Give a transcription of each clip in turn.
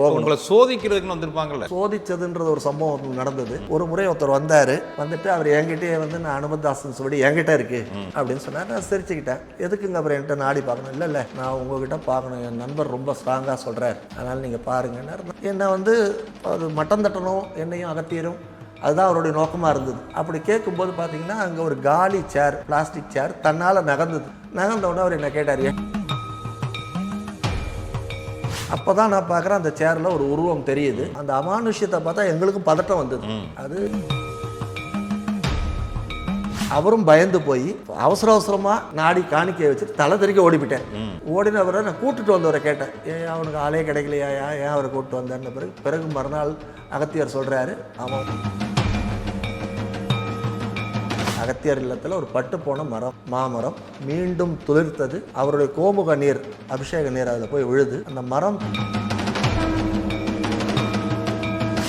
உங்களை சோதிக்கிறதுக்குன்னு வந்திருப்பாங்கல்ல. சோதிச்சதுன்றது ஒரு சம்பவம் நடந்தது. ஒரு முறை ஒருத்தர் வந்தாரு. வந்துட்டு அவர் என்கிட்டயே வந்து நான் அனுமதாசன் சொல்லி என்கிட்ட இருக்கு அப்படின்னு சொன்னார். நான் சிரிச்சுக்கிட்டேன். எதுக்குங்க அப்புறம் என்கிட்ட நாடி பார்க்கணும்? இல்லை இல்லை. நான் உங்ககிட்ட பார்க்கணும். என் நண்பர் ரொம்ப ஸ்ட்ராங்காக சொல்றார். அதனால நீங்கள் பாருங்கன்னாரு. என்னை வந்து அது மட்டம் தட்டணும் என்னையும் அகத்தியரும் அதுதான் அவருடைய நோக்கமாக இருந்தது. அப்படி கேட்கும்போது பார்த்தீங்கன்னா அங்கே ஒரு காலி சேர் பிளாஸ்டிக் சேர் தன்னால் நகர்ந்தது. நகர்ந்த உடனே அவர் என்ன கேட்டார்? அப்போ தான் நான் பார்க்குறேன் அந்த சேரில் ஒரு உருவம் தெரியுது. அந்த அமானுஷ்யத்தை பார்த்தா எங்களுக்கும் பதட்டம் வந்தது. அது அவரும் பயந்து போய் அவசர அவசரமாக நாடி காணிக்கையை வச்சுட்டு தலை தெறிக்க ஓடிவிட்டேன். ஓடினவரை நான் கூட்டிட்டு வந்தவரை கேட்டேன். ஏன் அவனுக்கு ஆளே கிடைக்கலையா? ஏன் அவரை கூப்பிட்டு வந்தேன்னு? பிறகு பிறகு மறுநாள் அகத்தியர் சொல்கிறாரு அவன் அகத்தியர் இல்லத்தில் ஒரு பட்டு போன மரம் மாமரம் மீண்டும் துளிர்த்தது. அவருடைய கோமுக நீர் அபிஷேக நீர் அதில் போய் விழுது. அந்த மரம்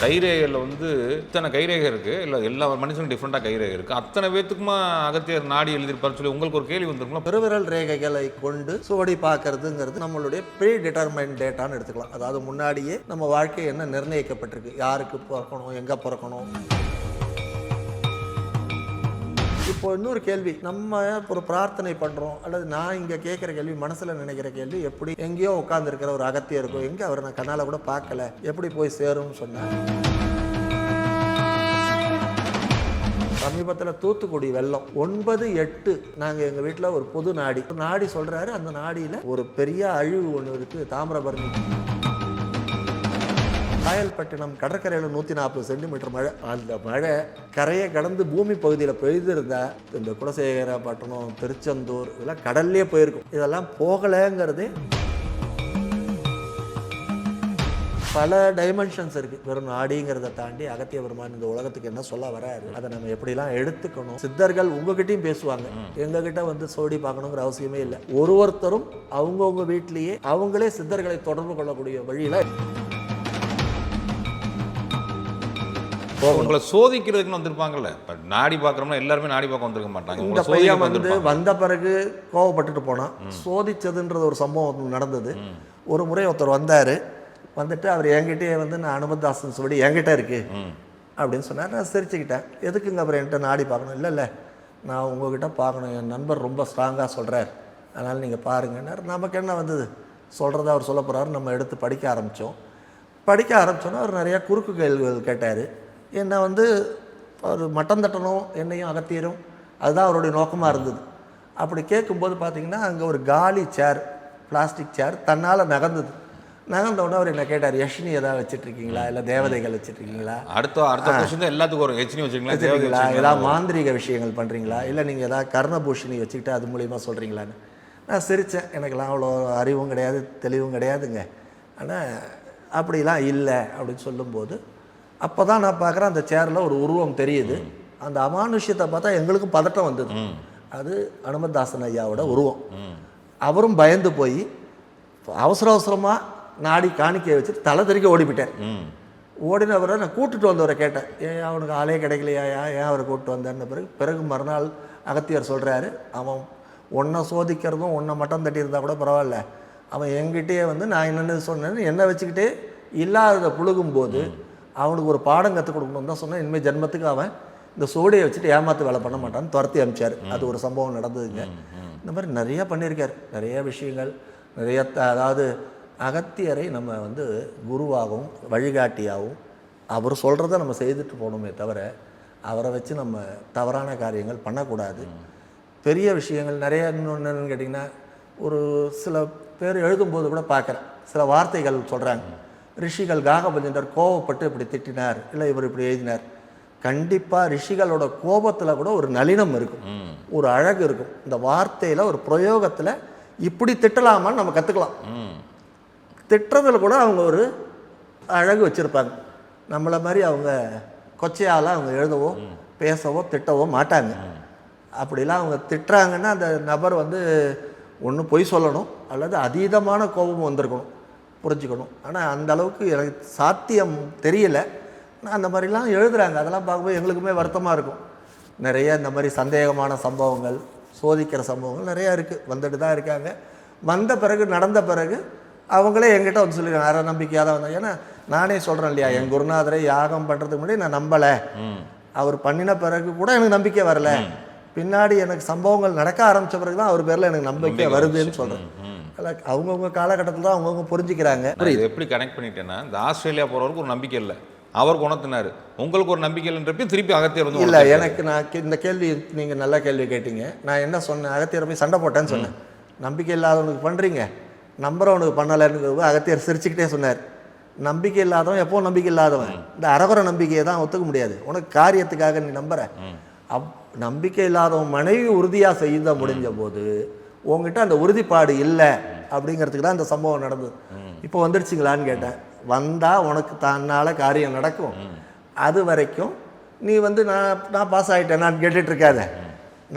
கைரேகையில் வந்து இத்தனை கைரேகை இருக்கு. இல்லை எல்லா மனுஷனுக்கும் டிஃப்ரெண்டாக கைரேகை இருக்கு. அத்தனை பேத்துக்குமா அகத்தியர் நாடி எழுதியிருப்பாருன்னு சொல்லி உங்களுக்கு ஒரு கேள்வி வந்திருக்குங்களா பெருவிரல் ரேகைகளை கொண்டு சுவடி பார்க்கறதுங்கிறது நம்மளுடைய ப்ரீ டிட்டர்மைன் டேட்டான்னு எடுத்துக்கலாம். அதாவது முன்னாடியே நம்ம வாழ்க்கை என்ன நிர்ணயிக்கப்பட்டிருக்கு? யாருக்கு பிறக்கணும்? எங்கே பிறக்கணும்? இப்போ இன்னொரு கேள்வி நம்ம ஒரு பிரார்த்தனை பண்ணுறோம் அல்லது நான் இங்கே கேட்குற கேள்வி மனசில் நினைக்கிற கேள்வி எப்படி எங்கேயோ உட்காந்துருக்கிற ஒரு அகத்தியம் இருக்கும் எங்கே அவர் நான் கண்ணால் கூட பார்க்கல எப்படி போய் சேரும்னு சொன்னார். சமீபத்தில் தூத்துக்குடி வெள்ளம் ஒன்பது எட்டு நாங்கள் எங்கள் வீட்டில் ஒரு பொது நாடி. நாடி சொல்கிறாரு அந்த நாடியில் ஒரு பெரிய அழிவு ஒன்று இருக்குது தாமிரபரணி. காயல்பட்டினம் கடற்கரையில் நூற்றி நாற்பது சென்டிமீட்டர் மழை. அந்த மழை கரையை கடந்து பூமி பகுதியில் பெய்திருந்தா இந்த குலசேகரப்பட்டினம் திருச்செந்தூர் இதெல்லாம் கடல்லே போயிருக்கும். இதெல்லாம் போகலைங்கிறது பல டைமென்ஷன்ஸ் இருக்குது வெறும் நாடிங்கிறத தாண்டி அகத்திய பெருமான் இந்த உலகத்துக்கு என்ன சொல்ல வராரு அதை நம்ம எப்படிலாம் எடுத்துக்கணும்? சித்தர்கள் உங்ககிட்டயும் பேசுவாங்க. எங்ககிட்ட வந்து சோடி பார்க்கணுங்கிற அவசியமே இல்லை. ஒரு ஒருத்தரும் அவங்கவுங்க வீட்லேயே அவங்களே சித்தர்களை தொடர்பு கொள்ளக்கூடிய வழியில் உங்களை சோதிக்கிறதுக்குன்னு வந்திருப்பாங்கல்ல. இப்போ நாடி பார்க்குறோம்னா எல்லாருமே நாடி பார்க்க வந்திருக்க மாட்டாங்க. இந்த பையன் வந்து வந்த பிறகு கோவப்பட்டுட்டு போனான். சோதிச்சதுன்றது ஒரு சம்பவம் நடந்தது. ஒரு முறை ஒருத்தர் வந்தார். வந்துட்டு அவர் என்கிட்டயே வந்து நான் அனுமதாசன் சொல்லி என்கிட்ட இருக்கு. அப்படின்னு சொன்னார். நான் சிரிச்சுக்கிட்டேன். எதுக்குங்க அப்புறம் என்கிட்ட நாடி பார்க்கணும்? இல்லை இல்லை. நான் உங்ககிட்ட பார்க்கணும். என் நண்பர் ரொம்ப ஸ்ட்ராங்காக சொல்கிறார் அதனால் நீங்கள் பாருங்கன்னார். நமக்கு என்ன வந்தது? சொல்கிறத அவர் சொல்ல போகிறாரு நம்ம எடுத்து படிக்க ஆரம்பித்தோம் படிக்க ஆரம்பித்தோன்னா அவர் நிறையா குறுக்கு கேள்விகள் கேட்டார். என்னை வந்து அவர் மட்டம் தட்டணும் என்னையும் அகத்தியரும். அதுதான் அவருடைய நோக்கமாக இருந்தது. அப்படி கேட்கும்போது பார்த்தீங்கன்னா அங்கே ஒரு காலி சேர் பிளாஸ்டிக் சேர் தன்னால் நகர்ந்தது. நகர்ந்த உடனே அவர் என்ன கேட்டார் யஷ்னி ஏதாவது வச்சிட்ருக்கீங்களா? இல்லை தேவதைகள் வச்சிட்ருக்கீங்களா? அடுத்த அடுத்த கொஸ்டின் எல்லாத்துக்கும் வச்சுங்களா தேவதை வச்சுருக்கீங்களா? ஏதாவது மாந்திரீக விஷயங்கள் பண்ணுறீங்களா இல்லை நீங்கள் ஏதாவது கர்ணபூஷணி வச்சுக்கிட்டு அது மூலிமா சொல்கிறீங்களான்னு நான் சிரித்தேன். எனக்கெல்லாம் அவ்வளோ அறிவும் கிடையாது தெளிவும் கிடையாதுங்க. ஆனால் அப்படிலாம் இல்லை அப்படின்னு சொல்லும்போது அப்போ தான் நான் பார்க்குறேன் அந்த சேரில் ஒரு உருவம் தெரியுது. அந்த அமானுஷ்யத்தை பார்த்தா எங்களுக்கும் பதட்டம் வந்தது. அது அனுமதாசன் ஐயாவோட உருவம். அவரும் பயந்து போய் அவசர அவசரமாக நாடி காணிக்கையை வச்சுட்டு தலை தெறிக்க ஓடிவிட்டேன் ஓடினவரை நான் கூட்டிட்டு வந்தவரை கேட்டேன். ஏன் அவனுக்கு ஆளே கிடைக்கலையா? ஏன் அவரை கூப்பிட்டு வந்தேன்னு? பிறகு பிறகு மறுநாள் அகத்தியர் சொல்கிறாரு அவன் உன்னை சோதிக்கிறதும் உன்னை மட்டம் தட்டி இருந்தால் கூட பரவாயில்ல. அவன் என்கிட்டயே வந்து நான் என்னென்ன சொன்னேன்னு என்னை வச்சுக்கிட்டே இல்லாததை புழுகும்போது அவனுக்கு ஒரு பாடம் கற்றுக் கொடுக்கணும்னு தான் சொன்னேன். இனிமேல் ஜென்மத்துக்கு அவன் இந்த சோடியை வச்சுட்டு ஏமாத்து வேலை பண்ண மாட்டான்னு துரத்தி அமிச்சார். அது ஒரு சம்பவம் நடந்ததுங்க. இந்த மாதிரி நிறைய பண்ணியிருக்கார். நிறைய விஷயங்கள் நிறைய அதாவது அகத்தியரை நம்ம வந்து குருவாகவும் வழிகாட்டியாகவும் அவர் சொல்கிறத நம்ம செய்துட்டு போகணுமே தவிர அவரை வச்சு நம்ம தவறான காரியங்கள் பண்ணக்கூடாது. பெரிய விஷயங்கள் நிறைய இன்னொன்று என்னன்னு கேட்டிங்கன்னா ஒரு சில பேர் எழுதும்போது கூட பார்க்குறேன். சில வார்த்தைகள் சொல்கிறாங்க ரிஷிகள் காகபஞ்சண்டர் கோவப்பட்டு இப்படி திட்டினார் இல்லை இவர் இப்படி எழுதினார். கண்டிப்பாக ரிஷிகளோட கோபத்தில் கூட ஒரு நளினம் இருக்கும். ஒரு அழகு இருக்கும். இந்த வார்த்தையில் ஒரு பிரயோகத்தில் இப்படி திட்டலாமான்னு நம்ம கற்றுக்கலாம் திட்டுறதுல கூட அவங்க ஒரு அழகு வச்சுருப்பாங்க. நம்மளை மாதிரி அவங்க கொச்சையால் அவங்க எழுதவோ பேசவோ திட்டவோ மாட்டாங்க. அப்படிலாம் அவங்க திட்டுறாங்கன்னா அந்த நபர் வந்து ஒன்று பொய் சொல்லணும் அல்லது அதீதமான கோபம் வந்திருக்கணும். புரிஞ்சுக்கணும். ஆனால் அந்த அளவுக்கு எனக்கு சாத்தியம் தெரியல. ஆனால் அந்த மாதிரிலாம் எழுதுறாங்க. அதெல்லாம் பார்க்கும்போது எங்களுக்குமே வருத்தமாக இருக்கும். நிறைய இந்த மாதிரி சந்தேகமான சம்பவங்கள் சோதிக்கிற சம்பவங்கள் நிறையா இருக்குது வந்துட்டு தான் இருக்காங்க. வந்த பிறகு நடந்த பிறகு அவங்களே என்கிட்ட வந்து சொல்லிடுறாங்க அரை நம்பிக்கையாக தான் வந்தாங்க. ஏன்னா நானே சொல்கிறேன் இல்லையா என் குருநாதரை யாகம் பண்ணுறதுக்கு முன்னாடி நான் நம்பலை. அவர் பண்ணின பிறகு கூட எனக்கு நம்பிக்கை வரல. பின்னாடி எனக்கு சம்பவங்கள் நடக்க ஆரம்பிச்ச பிறகு தான் அவர் பேரில் எனக்கு நம்பிக்கை வருதுன்னு சொல்கிறேன் அதில் அவங்கவுங்க காலகட்டத்தில் தான் அவங்கவுங்க புரிஞ்சுக்கிறாங்க. இதை எப்படி கனெக்ட் பண்ணிட்டேன்னா இந்த ஆஸ்திரேலியா போறவருக்கு ஒரு நம்பிக்கை இல்லை. அவர் குணத்தினாரு. உங்களுக்கு ஒரு நம்பிக்கை இல்லைன்றப்பையும் திருப்பி அகத்தியர் வந்து இல்லை. எனக்கு நான் இந்த கேள்வி நீங்கள் நல்ல கேள்வி கேட்டீங்க. நான் என்ன சொன்னேன்? அகத்தியர் போய் சண்டை போட்டேன்னு சொன்னேன். நம்பிக்கை இல்லாதவனுக்கு பண்ணுறீங்க நம்புறவனுக்கு பண்ணலைன்னு அகத்தியர் சிரிச்சுக்கிட்டே சொன்னார். நம்பிக்கை இல்லாதவன் எப்போ நம்பிக்கை இல்லாதவன். இந்த அரகுற நம்பிக்கையை தான் ஒத்துக்க முடியாது. உனக்கு காரியத்துக்காக நீ நம்புற. அப் நம்பிக்கை இல்லாதவன் மனைவி உறுதியாக செய்த முடிஞ்ச போது உங்ககிட்ட அந்த உறுதிப்பாடு இல்லை அப்படிங்கிறதுக்கு தான் இந்த சம்பவம் நடந்தது. இப்போ வந்துடுச்சிங்களான்னு கேட்டேன். வந்தால் உனக்கு தன்னால் காரியம் நடக்கும். அது வரைக்கும் நீ வந்து நான் நான் பாஸ் ஆகிட்டேனான்னு கேட்டுட்டு இருக்காத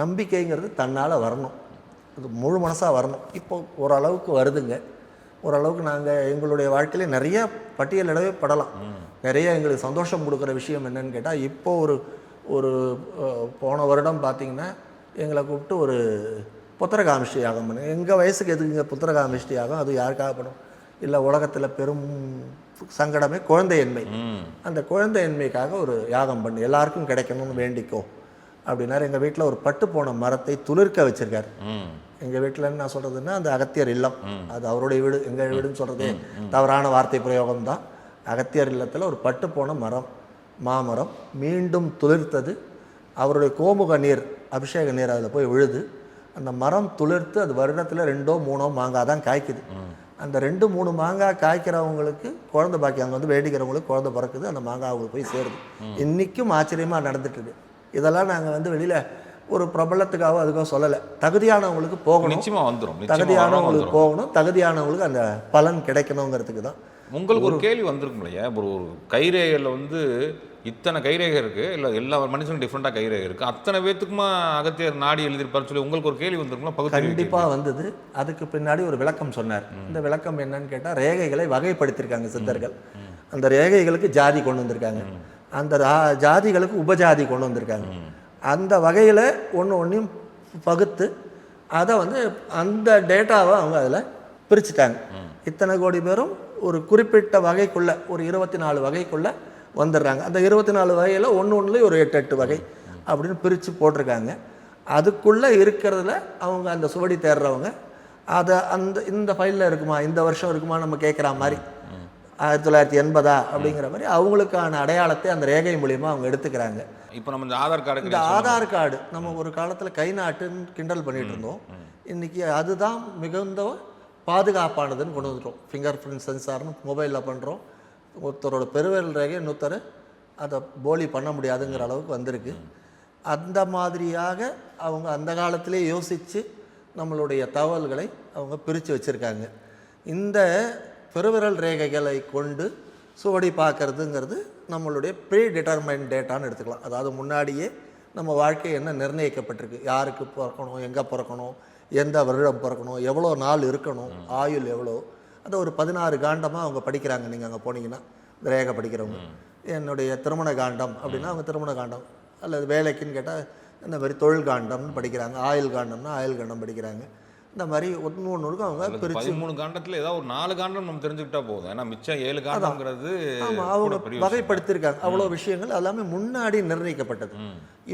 நம்பிக்கைங்கிறது தன்னால் வரணும். அது முழு மனசாக வரணும். இப்போ ஓரளவுக்கு வருதுங்க. ஓரளவுக்கு நாங்கள் எங்களுடைய வாழ்க்கையில நிறைய பட்டியலிடவே படலாம். நிறைய எங்களுக்கு சந்தோஷம் கொடுக்குற விஷயம் என்னன்னு கேட்டால் இப்போ ஒரு ஒரு போன வருடம் பார்த்தீங்கன்னா எங்களை கூப்பிட்டு ஒரு புத்திரகாமிஷ்டி யாகம் பண்ணு எங்கள் வயசுக்கு எதுக்குங்க புத்திரகாமிஷ்டி யாகம் அது யாருக்காக படும் இல்லை உலகத்தில் பெரும் சங்கடமே குழந்தையின்மை. அந்த குழந்தையின்மைக்காக ஒரு யாகம் பண்ணு. எல்லாருக்கும் கிடைக்கணும்னு வேண்டிக்கோ. அப்படின்னாரு. எங்கள் வீட்டில் ஒரு பட்டு போன மரத்தை துளிர்க்க வச்சிருக்காரு. எங்கள் வீட்டில் என்ன சொல்கிறதுன்னா அந்த அகத்தியர் இல்லம். அது அவருடைய வீடு எங்கள் வீடுன்னு சொல்கிறது தவறான வார்த்தை பிரயோகம் தான் அகத்தியர் இல்லத்தில் ஒரு பட்டு போன மரம் மாமரம் மீண்டும் துளிர்த்தது. அவருடைய கோமுக நீர் அபிஷேக நீர் அதில் போய் விழுது. அந்த மரம் துளிர்த்து அது வருடத்தில் ரெண்டோ மூணோ மாங்காய் தான் காய்க்குது. அந்த ரெண்டு மூணு மாங்காய் காய்க்கிறவங்களுக்கு குழந்தை பாக்கி அங்கே வந்து வேண்டிக்கிறவங்களுக்கு குழந்தை பிறக்குது அந்த மாங்காய் அவங்களுக்கு போய் சேருது. இன்றைக்கும் ஆச்சரியமாக நடந்துட்டு இருக்கு இதெல்லாம் நாங்கள் வந்து வெளியில் ஒரு பிரபலத்துக்காக அதுக்காக சொல்லலை. தகுதியானவங்களுக்கு போகணும். நிச்சயமா வந்துரும். நிச்சயமா தகுதியானவங்களுக்கு போகணும். தகுதியானவங்களுக்கு அந்த பலன் கிடைக்கணுங்கிறதுக்கு தான். உங்களுக்கு ஒரு கேள்வி வந்திருக்கும் இல்லையா? ஒரு கைரேகையில் வந்து இத்தனை கைரேகை இருக்கு? இல்லை எல்லா மனுஷனும் டிஃப்ரெண்ட்டாக கைரேகை இருக்கு. அத்தனை பேத்துக்குமா அகத்தியர் நாடி எழுதியிருப்பாரு சொல்லி உங்களுக்கு ஒரு கேள்வி வந்திருக்கும்ல? பகுதி கண்டிப்பாக வந்தது. அதுக்கு பின்னாடி ஒரு விளக்கம் சொன்னார். இந்த விளக்கம் என்னன்னு கேட்டால் ரேகைகளை வகைப்படுத்தியிருக்காங்க சித்தர்கள். அந்த ரேகைகளுக்கு ஜாதி கொண்டு வந்திருக்காங்க. அந்த ஜாதிகளுக்கு உபஜாதி கொண்டு வந்திருக்காங்க. அந்த வகையில் ஒன்று ஒன்றையும் பகுத்து அதை வந்து அந்த டேட்டாவை அவங்க அதில் பிரிச்சுட்டாங்க. இத்தனை கோடி பேரும் ஒரு குறிப்பிட்ட வகைக்குள்ள ஒரு இருபத்தி நாலு வகைக்குள்ள வந்துடுறாங்க. அந்த இருபத்தி நாலு வகையில் ஒன்று ஒன்றுலேயும் ஒரு எட்டு எட்டு வகை அப்படின்னு பிரித்து போட்டிருக்காங்க. அதுக்குள்ளே இருக்கிறதுல அவங்க அந்த சுவடி தேடுறவங்க அதை அந்த இந்த ஃபைலில் இருக்குமா இந்த வருஷம் இருக்குமா நம்ம கேட்குற மாதிரி ஆயிரத்தி தொள்ளாயிரத்தி எண்பதா அப்படிங்கிற மாதிரி அவங்களுக்கான அடையாளத்தை அந்த ரேகை மூலியமாக அவங்க எடுத்துக்கிறாங்க. இப்போ நம்ம இந்த ஆதார் கார்டுக்கு இந்த ஆதார் கார்டு நம்ம ஒரு காலத்தில் கை நாட்டுன்னு கிண்டல் பண்ணிட்டு இருந்தோம். இன்னைக்கு அதுதான் மிகுந்த பாதுகாப்பானதுன்னு கொண்டு வந்துட்டோம். ஃபிங்கர் பிரிண்ட் சென்சார்னு மொபைலில் பண்ணுறோம் ஒருத்தரோட பெருவிரல் ரேகை இன்னொருத்தர் அதை போலி பண்ண முடியாதுங்கிற அளவுக்கு வந்திருக்கு. அந்த மாதிரியாக அவங்க அந்த காலத்திலே யோசித்து நம்மளுடைய தகவல்களை அவங்க பிரித்து வச்சுருக்காங்க. இந்த பெருவிரல் ரேகைகளை கொண்டு சுவடி பார்க்கறதுங்கிறது நம்மளுடைய ப்ரீ டிட்டர்மைன் டேட்டான்னு எடுத்துக்கலாம். அதாவது முன்னாடியே நம்ம வாழ்க்கை என்ன நிர்ணயிக்கப்பட்டிருக்கு? யாருக்கு பிறக்கணும்? எங்கே பிறக்கணும்? எந்த வருடம் பிறக்கணும்? எவ்வளோ நாள் இருக்கணும்? ஆயுள் எவ்வளோ? அதை ஒரு பதினாறு காண்டமாக அவங்க படிக்கிறாங்க. நீங்கள் அங்கே போனீங்கன்னா ரேகை படிக்கிறவங்க. என்னுடைய திருமண காண்டம் அப்படின்னா அவங்க திருமண காண்டம். அல்லது வேலைக்குன்னு கேட்டால் இந்த மாதிரி தொழில் காண்டம்னு படிக்கிறாங்க. ஆயுள் காண்டம்னா ஆயுள் காண்டம் படிக்கிறாங்க. இந்த மாதிரி ஒன்று ஒன்றுக்கும் அவங்க பிரித்து பதிமூணு காண்டத்துல ஏதாவது ஒரு நாலு காண்டம் நம்ம தெரிஞ்சுக்கிட்டா போதும். ஏன்னா மிச்சம் ஏழு காண்டம்ங்கிறது ஆமாம் அவங்க. வகைப்படுத்தியிருக்காங்க. அவ்வளோ விஷயங்கள் எல்லாமே முன்னாடி நிர்ணயிக்கப்பட்டது.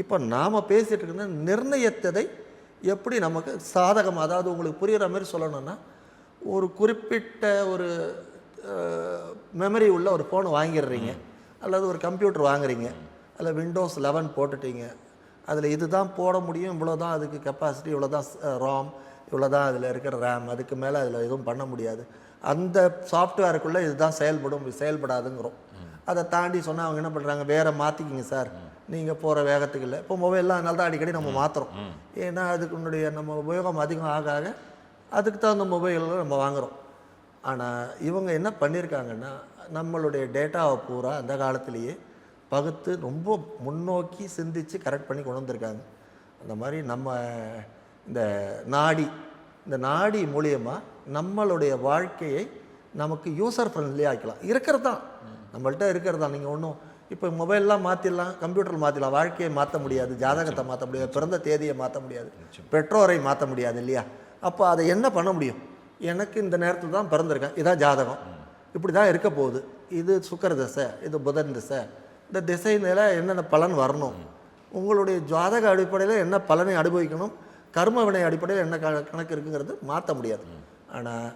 இப்போ நாம் பேசிட்டு இருக்கிற நிர்ணயித்ததை எப்படி நமக்கு சாதகம் அதாவது உங்களுக்கு புரியுற மாதிரி சொல்லணும்னா ஒரு குறிப்பிட்ட ஒரு மெமரி உள்ள ஒரு ஃபோனை வாங்கிடுறீங்க. அல்லது ஒரு கம்ப்யூட்டர் வாங்குறீங்க. அதில் விண்டோஸ் லெவன் போட்டுட்டீங்க. அதில் இதுதான் போட முடியும். இவ்வளோ தான் அதுக்கு கெப்பாசிட்டி இவ்வளோ தான் ராம் இவ்வளோ தான் அதில் இருக்கிற ரேம் அதுக்கு மேலே அதில் எதுவும் பண்ண முடியாது. அந்த சாஃப்ட்வேருக்குள்ளே இதுதான் செயல்படும் செயல்படாதுங்கிறோம். அதை தாண்டி சொன்னால் அவங்க என்ன பண்ணுறாங்க வேறு மாற்றிக்கிங்க சார். நீங்கள் போகிற வேகத்துக்கு இல்லை. இப்போ மொபைல்லாம் அதனால தான் அடிக்கடி நம்ம மாற்றுறோம் ஏன்னா அதுக்குன்னுடைய நம்ம உபயோகம் அதிகம் ஆக ஆக அதுக்கு தகுந்த மொபைல்கள் நம்ம வாங்குகிறோம் ஆனால் இவங்க என்ன பண்ணியிருக்காங்கன்னா நம்மளுடைய டேட்டாவை பூரா அந்த காலத்திலேயே பகுத்து ரொம்ப முன்னோக்கி சிந்திச்சு கரெக்ட் பண்ணி கொண்டு வந்திருக்காங்க. அந்த மாதிரி நம்ம இந்த நாடி இந்த நாடி மூலியமாக நம்மளுடைய வாழ்க்கையை நமக்கு யூசர் ஃப்ரெண்ட்லி ஆக்கலாம் இருக்கிறது தான். நம்மள்ட்ட இருக்கிறது தான். நீங்கள் ஒன்றும் இப்போ மொபைல்லாம் மாற்றிடலாம் கம்ப்யூட்டர் மாற்றிடலாம் வாழ்க்கையை மாற்ற முடியாது ஜாதகத்தை மாற்ற முடியாது பிறந்த தேதியை மாற்ற முடியாது பெற்றோரை மாற்ற முடியாது இல்லையா? அப்போ அதை என்ன பண்ண முடியும்? எனக்கு இந்த நேரத்தில் தான் பிறந்திருக்கேன். இதான் ஜாதகம். இப்படி தான் இருக்க போகுது. இது சுக்கர திசை இது புதன் திசை. இந்த திசையில என்னென்ன பலன் வரணும்? உங்களுடைய ஜாதக அடிப்படையில் என்ன பலனை அனுபவிக்கணும்? கர்ம வினை அடிப்படையில் என்ன க- கணக்கு இருக்குங்கிறது மாற்ற முடியாது. ஆனால்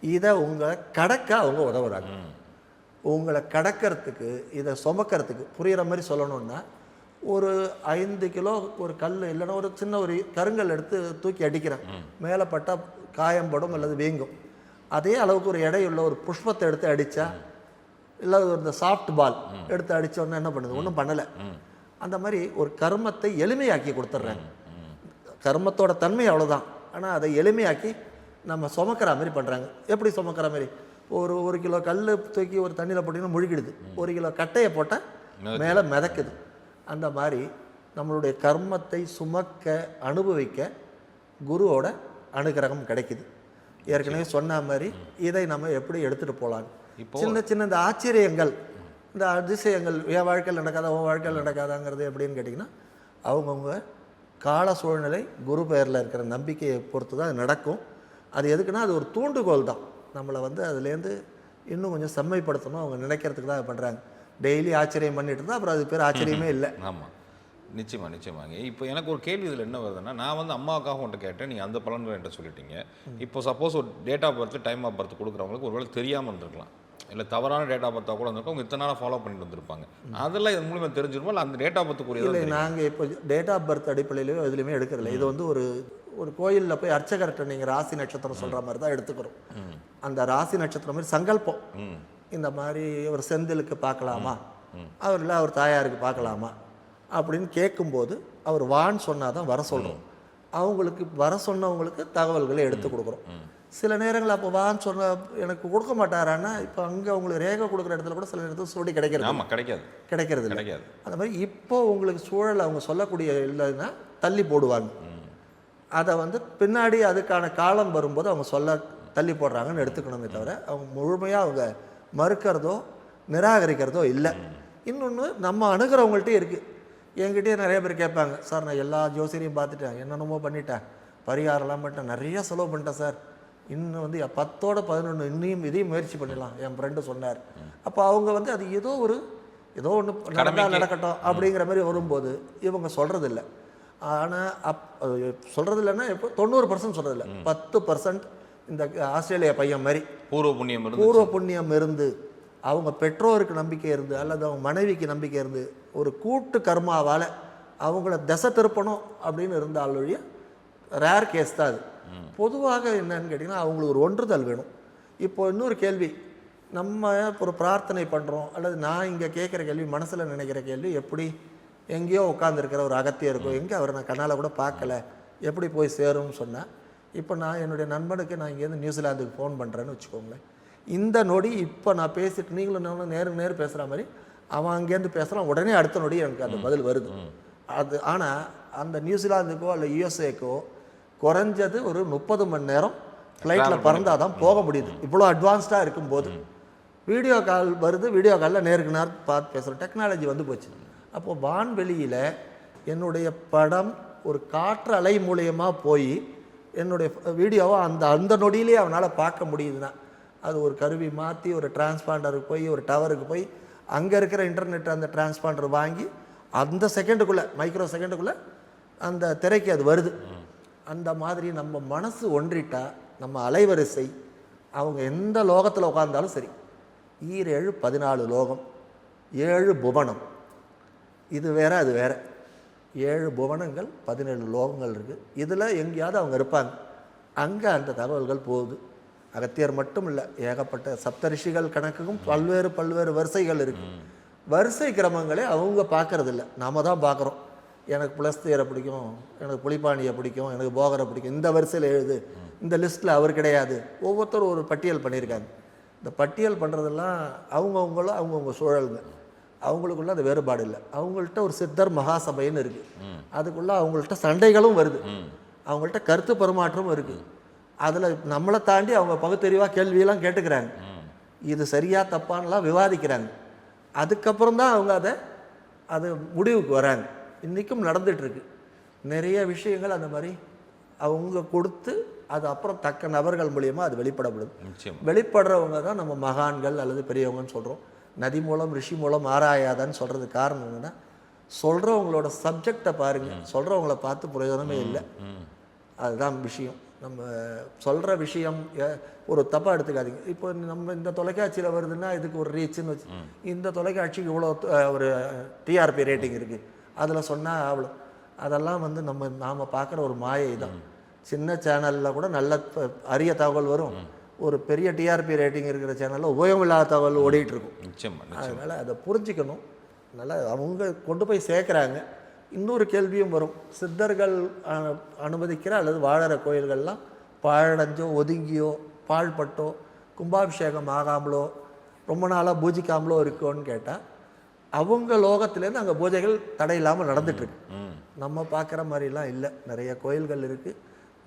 இதை உங்களை கடக்க அவங்க உதவுறாங்க. உங்களை கடக்கிறதுக்கு இதை சுமக்கிறதுக்கு புரிகிற மாதிரி சொல்லணும்னா ஒரு ஐந்து கிலோ ஒரு கல் இல்லைன்னா ஒரு சின்ன ஒரு கருங்கல் எடுத்து தூக்கி அடிக்கிறேன். மேலே பட்டா காயம்படும் அல்லது வீங்கும். அதே அளவுக்கு ஒரு எடையுள்ள ஒரு புஷ்பத்தை எடுத்து அடித்தா இல்லை இந்த சாஃப்ட் பால் எடுத்து உடனே என்ன பண்ணுது? ஒன்றும் பண்ணலை. அந்த மாதிரி ஒரு கர்மத்தை எளிமையாக்கி கொடுத்துட்றாங்க கர்மத்தோட தன்மை அவ்வளோதான் ஆனால் அதை எளிமையாக்கி நம்ம சுமக்கிற மாதிரி பண்ணுறாங்க எப்படி சுமக்கிற மாதிரி? ஒரு ஒரு கிலோ கல் தூக்கி ஒரு தண்ணியில் போட்டிங்கன்னா முழுகிடுது. ஒரு கிலோ கட்டையை போட்டால் மேலே மிதக்குது. அந்த மாதிரி நம்மளுடைய கர்மத்தை சுமக்க அனுபவிக்க குருவோட அனுகிரகம் கிடைக்குது. ஏற்கனவே சொன்ன மாதிரி இதை நம்ம எப்படி எடுத்துகிட்டு போகலாம் இப்போ- சின்ன சின்ன இந்த ஆச்சரியங்கள் இந்த அதிசயங்கள் என் வாழ்க்கையில் நடக்காதா? உன் வாழ்க்கையில் நடக்காதாங்கிறது எப்படின்னு கேட்டிங்கன்னா அவங்கவுங்க கால சூழ்நிலை குரு பெயரில் இருக்கிற நம்பிக்கையை பொறுத்து தான் நடக்கும். அது எதுக்குன்னா அது ஒரு தூண்டுகோல் தான். நம்மளை வந்து அதுலேருந்து இன்னும் கொஞ்சம் செம்மைப்படுத்தணும். அவங்க நினைக்கிறதுக்கு தான் பண்ணுறாங்க டெய்லி ஆச்சரியம் பண்ணிட்டு இருந்தால் அப்புறம் அது பேர் ஆச்சரியமே இல்லை. ஆமாம் நிச்சயமா நிச்சயமாங்க இப்போ எனக்கு ஒரு கேள்வி இதில் என்ன வருதுன்னா நான் வந்து அம்மாவுக்காக உன்ட்ட கேட்டேன் நீங்கள் அந்த பலன்கள் என்கிட்ட சொல்லிட்டீங்க. இப்போ சப்போஸ் ஒரு date of birth time of birth கொடுக்குறவங்களுக்கு ஒருவேளை தெரியாமல் இருந்திருக்கலாம். இல்லை தவறான டேட் ஆஃப் பர்த்தாக கூட இருந்திருக்கும் அவங்க இத்தனை நாளாக ஃபாலோ பண்ணிட்டு வந்திருப்பாங்க அதெல்லாம் இது மூலியமாக தெரிஞ்சிருமா? இல்லை அந்த டேட் ஆஃப் பர்த் இல்லை நாங்கள் இப்போ டேட் ஆஃப் பர்த் அடிப்படையிலையோ எதுலையுமே எடுக்கிறதில்ல. இது வந்து ஒரு ஒரு கோயிலில் போய் அர்ச்சகர்கிட்ட நீங்கள் ராசி நட்சத்திரம் சொல்கிற மாதிரி தான் எடுத்துக்கிறோம். அந்த ராசி நட்சத்திரம் மாதிரி சங்கல்பம். ம். இந்த மாதிரி ஒரு செந்திலுக்கு பார்க்கலாமா? அவர் இல்லை அவர் தாயாருக்கு பார்க்கலாமா? அப்படின்னு கேட்கும்போது அவர் வான்னு சொன்னால் தான் வர சொல்கிறோம் அவங்களுக்கு வர சொன்னவங்களுக்கு தகவல்களை எடுத்து கொடுக்குறோம். சில நேரங்கள் அப்போ வான்னு சொன்ன எனக்கு கொடுக்க மாட்டாரான்னா இப்போ அங்கே உங்களுக்கு ரேகை கொடுக்குற இடத்துல கூட சில நேரத்தில் சுவடி கிடைக்கிறது ஆமாம் கிடைக்காது. கிடைக்கிறது கிடைக்காது. அந்த மாதிரி இப்போ உங்களுக்கு சூழல் அவங்க சொல்லக்கூடிய இல்லைன்னா தள்ளி போடுவாங்க. அதை வந்து பின்னாடி அதுக்கான காலம் வரும்போது அவங்க சொல்ல தள்ளி போடுறாங்கன்னு எடுத்துக்கணுமே தவிர அவங்க முழுமையாக அவங்க மறுக்கிறதோ நிராகரிக்கிறதோ இல்லை. இன்னொன்று நம்ம அணுகிறவங்கள்ட்டே இருக்குது என்கிட்டயே நிறைய பேர் கேட்பாங்க சார் நான் எல்லா ஜோசியரையும் பார்த்துட்டேன். என்னென்னமோ பண்ணிட்டேன். பரிகாரம்லாம் பண்ணிட்டேன். நிறைய செலவு பண்ணிட்டேன் சார். இன்னும் வந்து பத்தோட பதினொன்று இன்னும் இதையும் முயற்சி பண்ணிடலாம். என் ஃப்ரெண்டு சொன்னார். அப்போ அவங்க வந்து அது ஏதோ ஒரு ஏதோ ஒன்று நடந்தா கடமைக்கு. நடக்கட்டும் அப்படிங்கிற மாதிரி வரும்போது இவங்க சொல்கிறதில்ல ஆனால் அப் சொல்கிறது இல்லைன்னா இப்போ தொண்ணூறு பர்சன்ட் சொல்கிறதில்ல பத்து பர்சன்ட் இந்த ஆஸ்திரேலியா பையன் மாதிரி. பூர்வ புண்ணியம் பூர்வ புண்ணியம் இருந்து அவங்க பெற்றோருக்கு நம்பிக்கை இருந்து அல்லது அவங்க மனைவிக்கு நம்பிக்கை இருந்து ஒரு கூட்டு கர்மாவால் அவங்கள திசை திருப்பணும் அப்படின்னு இருந்தால் ஒழிய ரேர் கேஸ் தான் அது. பொதுவாக என்னன்னு கேட்டிங்கன்னா அவங்களுக்கு ஒரு ஒன்றுதல் வேணும். இப்போ இன்னொரு கேள்வி நம்ம ஒரு பிரார்த்தனை பண்ணுறோம் அல்லது நான் இங்கே கேட்குற கேள்வி மனசில் நினைக்கிற கேள்வி எப்படி எங்கேயோ உட்காந்துருக்கிற ஒரு அகத்தியம் இருக்கும் எங்கே அவரை நான் கண்ணால் கூட பார்க்கல எப்படி போய் சேரும்னு சொன்னேன் இப்போ நான் என்னுடைய நண்பனுக்கு நான் இங்கேருந்து நியூசிலாந்துக்கு ஃபோன் பண்ணுறேன்னு வச்சுக்கோங்களேன். இந்த நொடி இப்போ நான் பேசிட்டு நீங்களும் நானும் நேருக்கு நேர் பேசுகிற மாதிரி அவன் அங்கேருந்து பேசுகிறான் உடனே அடுத்த நொடி எனக்கு அந்த பதில் வருது. அது ஆனால் அந்த நியூசிலாந்துக்கோ அல்ல யுஎஸ்ஏக்கோ குறைஞ்சது ஒரு முப்பது மணி நேரம் ஃப்ளைட்டில் பறந்தால் தான் போக முடியுது. இவ்வளோ அட்வான்ஸ்டாக இருக்கும்போது. வீடியோ கால் வருது வீடியோ காலில் நேருக்கு நேர் பார்த்து பேசுகிறோம் டெக்னாலஜி வந்து போச்சு. அப்போது வான்வெளியில் என்னுடைய படம் ஒரு காற்று அலை மூலியமாக போய் என்னுடைய வீடியோவை அந்த அந்த நொடியிலே அவனால் பார்க்க முடியுதுன்னா அது ஒரு கருவி மாற்றி ஒரு டிரான்ஸ்பாண்டருக்கு போய் ஒரு டவருக்கு போய் அங்கே இருக்கிற இன்டர்நெட் அந்த டிரான்ஸ்பாண்டர் வாங்கி அந்த செகண்டுக்குள்ளே மைக்ரோ செகண்டுக்குள்ளே அந்த திரைக்கு அது வருது. அந்த மாதிரி நம்ம மனசு ஒன்றிட்டா நம்ம அலைவரிசை அவங்க எந்த லோகத்தில் உட்கார்ந்தாலும் சரி. ஈரேழு பதினாலு லோகம் ஏழு புவனம். இது வேற அது வேறு. ஏழு புவனங்கள் பதினேழு லோகங்கள் இருக்குது இதில் எங்கேயாவது அவங்க இருப்பாங்க. அங்கே அந்த தகவல்கள் போகுது. அகத்தியர் மட்டும் இல்லை ஏகப்பட்ட சப்தரிஷிகள் கணக்குக்கும் பல்வேறு பல்வேறு வரிசைகள் இருக்குது வரிசை கிரமங்களே அவங்க பார்க்கறது இல்ல நாம தான் பார்க்குறோம். எனக்கு புலஸ்தீரை பிடிக்கும் எனக்கு புளிப்பாணியை பிடிக்கும் எனக்கு போகரை பிடிக்கும். இந்த வரிசையில் எழுது. இந்த லிஸ்ட்டில் அவர் கிடையாது. ஒவ்வொருத்தரும் ஒரு பட்டியல் பண்ணியிருக்காங்க. இந்த பட்டியல் பண்ணுறதெல்லாம் அவங்கவுங்களும் அவங்கவுங்க சூழலுங்க. அவங்களுக்குள்ள அந்த வேறுபாடு இல்லை. அவங்கள்ட்ட ஒரு சித்தர் மகாசபைன்னு இருக்குது அதுக்குள்ள அவங்கள்ட்ட சண்டைகளும் வருது. அவங்கள்ட்ட கருத்து பரிமாற்றமும் இருக்குது அதில் நம்மளை தாண்டி அவங்க பகுத்தறிவாக கேள்வியெல்லாம் கேட்டுக்கிறாங்க. இது சரியா தப்பான்லாம் விவாதிக்கிறாங்க. அதுக்கப்புறம் தான் அவங்க அதை அது முடிவுக்கு வராங்க. இன்றைக்கும் நடந்துகிட்ருக்கு. நிறைய விஷயங்கள் அந்த மாதிரி அவங்க கொடுத்து அது அப்புறம் தக்க நபர்கள் மூலியமாக அது வெளிப்படப்படுது நிச்சயம். வெளிப்படுறவங்க தான் நம்ம மகான்கள் அல்லது பெரியவங்கன்னு சொல்கிறோம் நதி மூலம் ரிஷி மூலம் ஆராயாதான்னு சொல்கிறதுக்கு காரணம் என்னென்னா சொல்கிறவங்களோட சப்ஜெக்டை பாருங்கள் சொல்கிறவங்கள பார்த்து பிரயோஜனமே இல்லை. அதுதான் விஷயம். நம்ம சொல்கிற விஷயம் ஒரு தப்பாக எடுத்துக்காதீங்க. இப்போ நம்ம இந்த தொலைக்காட்சியில் வருதுன்னா இதுக்கு ஒரு ரீச்சுன்னு வச்சு இந்த தொலைக்காட்சிக்கு இவ்வளோ ஒரு டிஆர்பி ரேட்டிங் இருக்குது அதில் சொன்னால் அவ்வளோ. அதெல்லாம் வந்து நம்ம நாம் பார்க்குற ஒரு மாயை தான் சின்ன சேனலில் கூட நல்ல அரிய தகவல் வரும். ஒரு பெரிய டிஆர்பி ரேட்டிங் இருக்கிற சேனலில் உபயோகம் இல்லாத தகவல் ஓடிட்டு இருக்கும் நிச்சயமா நிச்சயம். அதனால் அதை புரிஞ்சுக்கணும். நல்லா அவங்க கொண்டு போய் சேர்க்குறாங்க. இன்னொரு கேள்வியும் வரும். சித்தர்கள் அனுமதிக்கிற அல்லது வாழற கோயில்கள்லாம் பாழடைஞ்சோ ஒதுங்கியோ பாழ்பட்டோ கும்பாபிஷேகம் ஆகாமலோ ரொம்ப நாளாக பூஜிக்காமலோ இருக்கோன்னு கேட்டால் அவங்க லோகத்துலேருந்து அங்கே பூஜைகள் தடையில்லாமல் நடந்துட்டுருக்கு. ம் நம்ம பார்க்குற மாதிரிலாம் இல்லை. நிறைய கோயில்கள் இருக்குது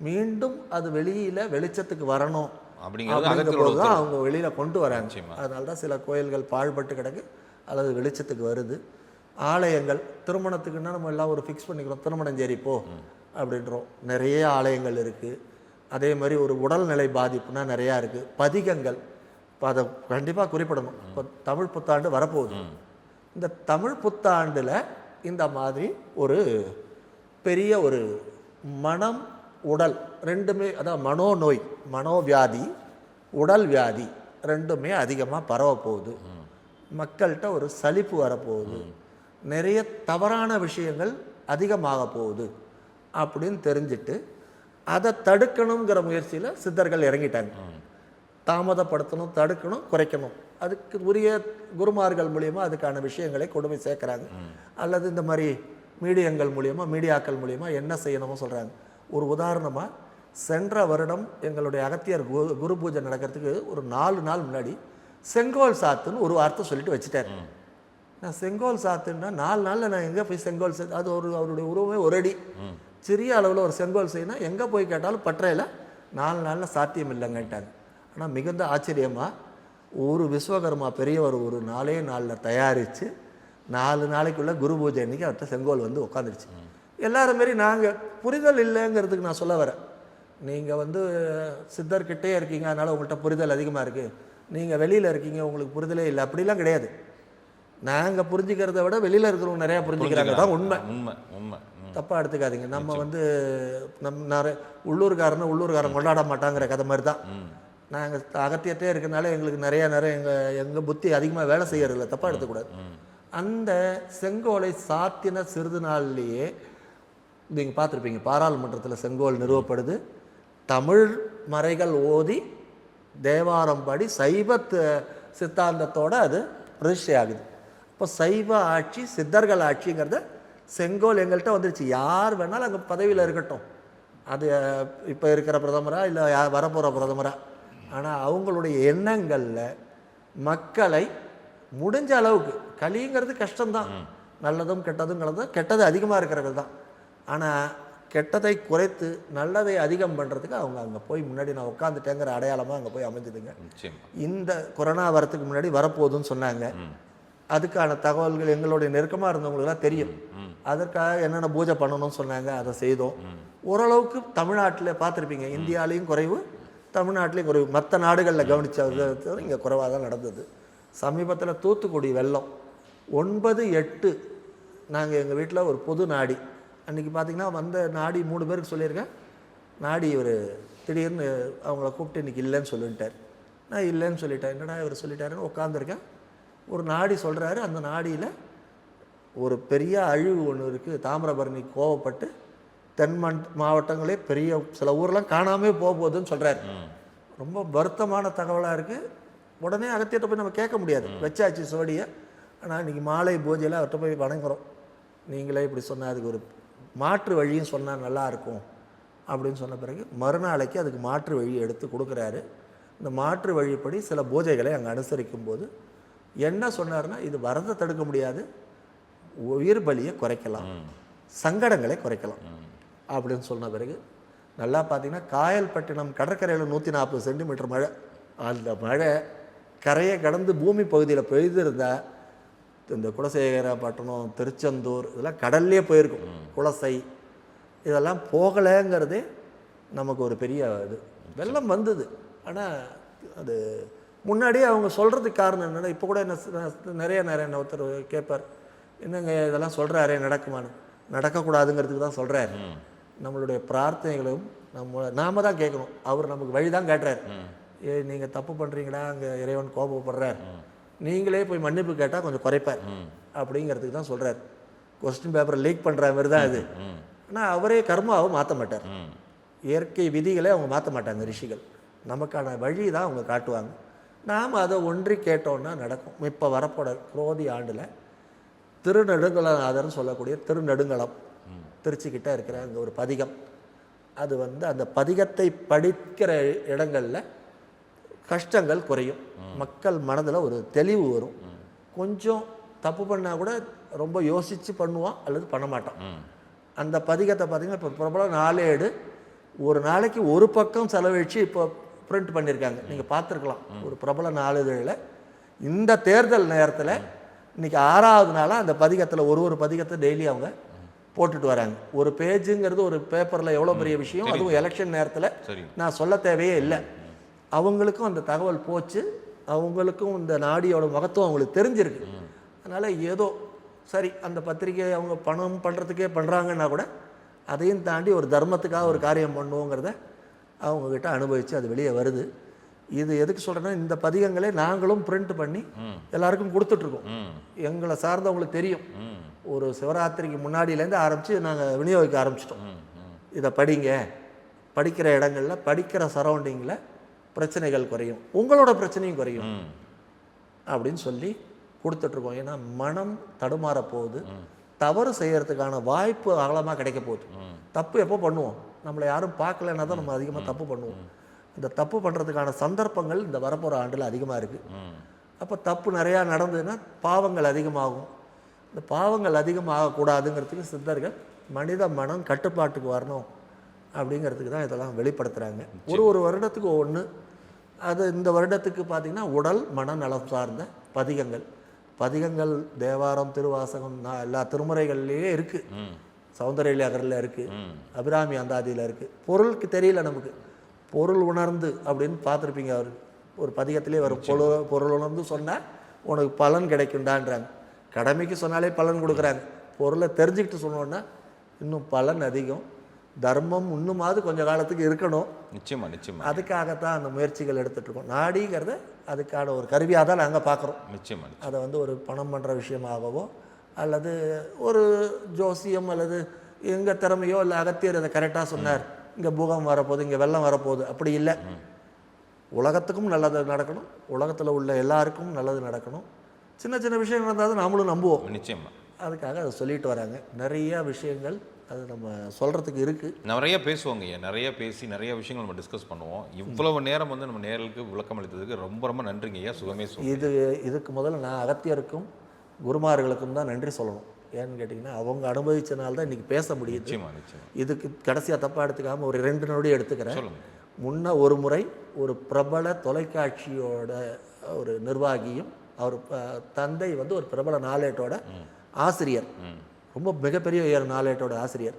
மீண்டும் அது வெளியில் வெளிச்சத்துக்கு வரணும். அப்படிங்கிறது தான் அவங்க வெளியில் கொண்டு வராங்க. அதனால தான் சில கோயில்கள் பாழ்பட்டு கிடக்கு அல்லது வெளிச்சத்துக்கு வருது. ஆலயங்கள் திருமணத்துக்குன்னா நம்ம எல்லாம் ஒரு ஃபிக்ஸ் பண்ணிக்கிறோம். திருமணஞ்சேரி போ. அப்படின்றோம். நிறைய ஆலயங்கள் இருக்குது அதே மாதிரி ஒரு உடல்நிலை பாதிப்புனா நிறையா இருக்குது பதிகங்கள் இப்போ அதை கண்டிப்பாக குறிப்பிடணும். இப்போ தமிழ் புத்தாண்டு வரப்போகுது. இந்த தமிழ் புத்தாண்டில் இந்த மாதிரி ஒரு பெரிய ஒரு மனம் உடல் ரெண்டுமே அதான் மனோநோய் மனோவியாதி உடல் வியாதி ரெண்டுமே அதிகமாக பரவப்போகுது மக்கள்கிட்ட ஒரு சலிப்பு வரப்போகுது. நிறைய தவறான விஷயங்கள் அதிகமாக போகுது அப்படின்னு தெரிஞ்சுட்டு அதை தடுக்கணுங்கிற முயற்சியில் சித்தர்கள் இறங்கிட்டாங்க. தாமதப்படுத்தணும் தடுக்கணும் குறைக்கணும். அதுக்கு உரிய குருமார்கள் மூலியமாக அதுக்கான விஷயங்களை கொண்டு போய் சேர்க்குறாங்க. அல்லது இந்த மாதிரி மீடியங்கள் மூலியமாக மீடியாக்கள் மூலியமாக என்ன செய்யணுமோ சொல்கிறாங்க ஒரு உதாரணமாக சென்ற வருடம் எங்களுடைய அகத்தியர் குரு குரு பூஜை நடக்கிறதுக்கு ஒரு நாலு நாள் முன்னாடி செங்கோல் சாத்துன்னு ஒரு வார்த்தை சொல்லிட்டு வச்சுட்டார். நான் செங்கோல் சாத்துன்னா நாலு நாளில் நான் எங்கே போய் செங்கோல் சா அது ஒரு அவருடைய உருவமே ஒரு அடி. சிறிய அளவில் ஒரு செங்கோல் செய்யணும். எங்கே போய் கேட்டாலும் பற்றையில் நாலு நாளில் சாத்தியம் இல்லைங்கட்டாங்க ஆனால் மிகுந்த ஆச்சரியமாக ஒரு விஸ்வகர்மா பெரியவர் ஒரு நாலே நாளில் தயாரித்து நாலு நாளைக்குள்ள குரு பூஜை அன்னைக்கு அவர்கிட்ட செங்கோல் வந்து உட்காந்துருச்சு எல்லாரும் மாரி நாங்கள் புரிதல் இல்லைங்கிறதுக்கு நான் சொல்ல வரேன். நீங்கள் வந்து சித்தர்கிட்டே இருக்கீங்க அதனால் உங்கள்கிட்ட புரிதல் அதிகமாக இருக்குது நீங்கள் வெளியில் இருக்கீங்க உங்களுக்கு புரிதலே இல்லை. அப்படிலாம் கிடையாது. நாங்கள் புரிஞ்சுக்கிறத விட வெளியில் இருக்கிறவங்க நிறையா புரிஞ்சுக்கிறாங்க. தான் உண்மை. உண்மை உண்மை. தப்பாக எடுத்துக்காதீங்க. நம்ம வந்து நம் நிறைய உள்ளூர்காரனை உள்ளூர்காரன் கொண்டாட மாட்டாங்கிற கதை மாதிரி தான் நாங்கள் அகத்தியத்தே இருக்கனால எங்களுக்கு நிறைய நிறைய எங்கள் எங்கள் புத்தி அதிகமாக வேலை செய்யறதில்ல. தப்பாக எடுத்துக்கூடாது. அந்த செங்கோலை சாத்தின சிறிது நாள்லேயே நீங்கள் பார்த்துருப்பீங்க. பாராளுமன்றத்தில் செங்கோல் நிறுவப்படுது. தமிழ் மறைகள் ஓதி தேவாரம் பாடி சைவ சித்தாந்தத்தோட அது பிரதிஷ்டை ஆகுது. இப்போ சைவ ஆட்சி சித்தர்கள் ஆட்சிங்கிறத செங்கோல் எங்கள்கிட்ட வந்துருச்சு. யார் வேணாலும் அங்கே பதவியில் இருக்கட்டும். அது இப்போ இருக்கிற பிரதமரா இல்லை யார் வரப்போகிற பிரதமரா. ஆனால் அவங்களுடைய எண்ணங்களில் மக்களை முடிஞ்ச அளவுக்கு களிங்கிறது கஷ்டம்தான். நல்லதும் கெட்டதும் கலந்து கெட்டது அதிகமாக இருக்கிறது தான். ஆனால் கெட்டதை குறைத்து நல்லதை அதிகம் பண்ணுறதுக்கு அவங்க அங்கே போய் முன்னாடி நான் உட்காந்துட்டேங்கிற அடையாளமாக அங்கே போய் அமைஞ்சுதுங்க. இந்த கொரோனா வரத்துக்கு முன்னாடி வரப்போகுதுன்னு சொன்னாங்க. அதுக்கான தகவல்கள் எங்களுடைய நெருக்கமாக இருந்தவங்களுக்குலாம் தெரியும். அதற்காக என்னென்ன பூஜை பண்ணணும்னு சொன்னாங்க அதை செய்தோம். ஓரளவுக்கு தமிழ்நாட்டில் பார்த்துருப்பீங்க இந்தியாலேயும் குறைவு தமிழ்நாட்டிலையும் குறைவு. மற்ற நாடுகளில் கவனிச்சது இங்கே குறைவாக தான் நடந்தது. சமீபத்தில் தூத்துக்குடி வெள்ளம். ஒன்பது எட்டு நாங்கள் எங்கள் வீட்டில் ஒரு பொது நாடி. அன்றைக்கி பார்த்தீங்கன்னா வந்த நாடி மூணு பேருக்கு சொல்லியிருக்கேன். நாடி இவர் திடீர்னு அவங்கள கூப்பிட்டு இன்னைக்கு இல்லைன்னு சொல்லிட்டார். நான் இல்லைன்னு சொல்லிட்டேன். என்னடா இவர் சொல்லிட்டாருன்னு உட்காந்துருக்கேன் ஒரு நாடி சொல்கிறாரு அந்த நாடியில் ஒரு பெரிய அழிவு ஒன்று இருக்குது தாமிரபரணி கோவப்பட்டு தென் மாவட்டங்களே பெரிய சில ஊர்லாம் காணாமே போக போகுதுன்னு சொல்கிறாரு ரொம்ப வருத்தமான தகவலாக இருக்குது உடனே அகத்தியத்தை போய் நம்ம கேட்க முடியாது. வச்சாச்சு சோடியை. ஆனால் இன்றைக்கி மாலை பூஜையில் அவர்கிட்ட போய் வணங்குறோம். நீங்களே இப்படி சொன்னால் அதுக்கு ஒரு மாற்று வழியும் சொன்னால் நல்லா இருக்கும் அப்படின்னு சொன்ன பிறகு மறுநாளைக்கு அதுக்கு மாற்று வழி எடுத்து கொடுக்குறாரு. இந்த மாற்று வழிப்படி சில பூஜைகளை அங்கே அனுசரிக்கும் போது என்ன சொன்னார்னா இது வரதை தடுக்க முடியாது உயிர் பலியை குறைக்கலாம் சங்கடங்களை குறைக்கலாம் அப்படின்னு சொன்ன பிறகு நல்லா பார்த்தீங்கன்னா காயல்பட்டினம் கடற்கரையில் நூற்றி நாற்பது சென்டிமீட்டர் மழை. அந்த மழை கரையை கடந்து பூமி பகுதியில் பெய்திருந்தா இந்த குலசேகரப்பட்டினம் திருச்செந்தூர் இதெல்லாம் கடல்லே போயிருக்கும். குலசை இதெல்லாம் போகலைங்கிறதே நமக்கு ஒரு பெரிய இது. வெள்ளம் வந்தது. ஆனால் அது முன்னாடியே அவங்க சொல்கிறதுக்கு காரணம் என்னென்னா இப்போ கூட என்ன நிறைய நிறைய ஒருத்தர் கேட்பார் என்னங்க இதெல்லாம் சொல்கிறாரே நடக்குமான்னு. நடக்கக்கூடாதுங்கிறதுக்கு தான் சொல்கிறாரு நம்மளுடைய பிரார்த்தனைகளும் நம்ம நாம தான் கேட்கணும். அவர் நமக்கு வழி தான் காட்டுறாரு. ஏ நீங்கள் தப்பு பண்ணுறீங்களா அங்கே இறைவன் கோபப்படுறார். நீங்களே போய் மன்னிப்பு கேட்டால் கொஞ்சம் குறைப்பார். அப்படிங்கிறதுக்கு தான் சொல்கிறார் கொஸ்டின் பேப்பரை லீக் பண்ணுற மாதிரி தான் இது ஆனால் அவரே கர்மாவை மாற்ற மாட்டார். இயற்கை விதிகளை அவங்க மாற்ற மாட்டாங்க ரிஷிகள். நமக்கான வழி தான் அவங்க காட்டுவாங்க. நாம் அதை ஒன்றி கேட்டோன்னா நடக்கும். இப்போ வரப்போட குரோதி ஆண்டில் திருநெடுங்கலநாதர்னு சொல்லக்கூடிய திருநெடுங்கலம் திருச்சிக்கிட்ட இருக்கிற அங்கே ஒரு பதிகம். அது வந்து அந்த பதிகத்தை படிக்கிற இடங்களில் கஷ்டங்கள் குறையும். மக்கள் மனதில் ஒரு தெளிவு வரும். கொஞ்சம் தப்பு பண்ணால் கூட ரொம்ப யோசித்து பண்ணுவான் அல்லது பண்ண மாட்டான் அந்த பதிகத்தை பார்த்தீங்கன்னா இப்போ பிரபலம் நாளேடு ஒரு நாளைக்கு ஒரு பக்கம் செலவழித்து இப்போ பிரிண்ட் பண்ணியிருக்காங்க நீங்கள் பார்த்துருக்கலாம் ஒரு பிரபல நாளிதழில். இந்த தேர்தல் நேரத்தில் இன்னைக்கு ஆறாவது நாளாக அந்த பதிகத்தில் ஒரு ஒரு பதிகத்தை டெய்லி அவங்க போட்டுட்டு வராங்க. ஒரு பேஜுங்கிறது ஒரு பேப்பரில் எவ்வளோ பெரிய விஷயம்? அதுவும் எலெக்ஷன் நேரத்தில் நான் சொல்ல தேவையே இல்லை. அவங்களுக்கும் அந்த தகவல் போச்சு. அவங்களுக்கும் இந்த நாடியோட மகத்துவம் அவங்களுக்கு தெரிஞ்சிருக்கு. அதனால் ஏதோ சரி அந்த பத்திரிகை அவங்க பணம் பண்ணுறதுக்கே பண்ணுறாங்கன்னா கூட அதையும் தாண்டி ஒரு தர்மத்துக்காக ஒரு காரியம் பண்ணுவோங்கிறத அவங்கக்கிட்ட அனுபவித்து அது வெளியே வருது. இது எதுக்கு சொல்கிறேன்னா இந்த பதிகங்களே நாங்களும் பிரிண்ட் பண்ணி எல்லாருக்கும் கொடுத்துட்ருக்கோம். எங்களை சார்ந்தவங்களுக்கு தெரியும். ஒரு சிவராத்திரிக்கு முன்னாடியிலேருந்து ஆரம்பித்து நாங்கள் விநியோகிக்க ஆரம்பிச்சிட்டோம். இதை படிங்க. படிக்கிற இடங்கள்ல படிக்கிற சரௌண்டிங்கில் பிரச்சனைகள் குறையும். உங்களோட பிரச்சனையும் குறையும். அப்படின்னு சொல்லி கொடுத்துட்ருக்கோம். ஏன்னா மனம் தடுமாற போகுது. தவறு செய்யறதுக்கான வாய்ப்பு அகலமாக கிடைக்க போகுது. தப்பு எப்போ பண்ணுவோம்? நம்மளை யாரும் பார்க்கலன்னா தான் நம்ம அதிகமாக தப்பு பண்ணுவோம். இந்த தப்பு பண்ணுறதுக்கான சந்தர்ப்பங்கள் இந்த வரப்போகிற ஆண்டில் அதிகமாக இருக்குது அப்போ தப்பு நிறையா நடந்ததுன்னா பாவங்கள் அதிகமாகும். இந்த பாவங்கள் அதிகமாகக்கூடாதுங்கிறதுக்கு சித்தர்கள் மனித மனம் கட்டுப்பாட்டுக்கு வரணும். அப்படிங்கிறதுக்கு தான் இதெல்லாம் வெளிப்படுத்துகிறாங்க ஒரு ஒரு வருடத்துக்கு ஒன்று அது இந்த வருடத்துக்கு பார்த்திங்கன்னா உடல் மனநலம் சார்ந்த பதிகங்கள். பதிகங்கள் தேவாரம் திருவாசகம் நான் எல்லா திருமுறைகள்லேயே இருக்குது சௌந்தர்யலகரில் இருக்குது அபிராமி அந்தாதியில் இருக்குது பொருளுக்கு தெரியல நமக்கு. பொருள் உணர்ந்து அப்படின்னு பார்த்துருப்பீங்க அவர். ஒரு பதிகத்திலே வரும். பொருள் பொருள் உணர்ந்து சொன்னால் உனக்கு பலன் கிடைக்கும்டான்றாங்க. கடமைக்கு சொன்னாலே பலன் கொடுக்குறாங்க. பொருளை தெரிஞ்சுக்கிட்டு சொன்னோன்னா இன்னும் பலன் அதிகம். தர்மம் இன்னுமாவது கொஞ்ச காலத்துக்கு இருக்கணும். நிச்சயமா நிச்சயமா. அதுக்காகத்தான் அந்த முயற்சிகள் எடுத்துட்டு இருக்கோம் நாடிங்கிறத அதுக்கான ஒரு கருவியாக தான் நாங்கள் பார்க்குறோம். நிச்சயமா அதை வந்து ஒரு பணம் பண்ணுற விஷயமாகவோ அல்லது ஒரு ஜோசியம் அல்லது எங்கள் திறமையோ இல்லை அகத்தியர் அதை கரெக்டாக சொன்னார். இங்கே பூகம் வரப்போகுது இங்கே வெள்ளம் வரப்போகுது. அப்படி இல்லை. உலகத்துக்கும் நல்லது நடக்கணும். உலகத்தில் உள்ள எல்லாருக்கும் நல்லது நடக்கணும். சின்ன சின்ன விஷயம் நடந்தால் நாமளும் நம்புவோம். நிச்சயமா. அதுக்காக அதை சொல்லிட்டு வராங்க. நிறைய விஷயங்கள் அது நம்ம சொல்கிறதுக்கு இருக்குது நிறைய பேசுவோங்க ஐயா. நிறைய பேசி நிறைய விஷயங்கள் நம்ம டிஸ்கஸ் பண்ணுவோம். இவ்வளவு நேரம் வந்து நம்ம நேரலுக்கு விளக்கம் அளித்ததுக்கு ரொம்ப ரொம்ப நன்றிங்க ஐயா. சுகமே இது இதுக்கு முதல்ல நான் அகத்தியருக்கும் குருமார்களுக்கும் தான் நன்றி சொல்லணும். ஏன்னு கேட்டிங்கன்னா அவங்க அனுபவிச்சனால தான் இன்றைக்கி பேச முடியுது. நிச்சயமா நிச்சயமா. இதுக்கு கடைசியாக தப்பாக எடுத்துக்காமல் ஒரு ரெண்டு நொடி எடுத்துக்கிறேன். முன்ன ஒரு முறை ஒரு பிரபல தொலைக்காட்சியோட ஒரு நிர்வாகியும் அவர் தந்தை வந்து ஒரு பிரபல நாளேட்டோட ஆசிரியர். ரொம்ப மிகப்பெரிய உயர் நாளேட்டோட ஆசிரியர்.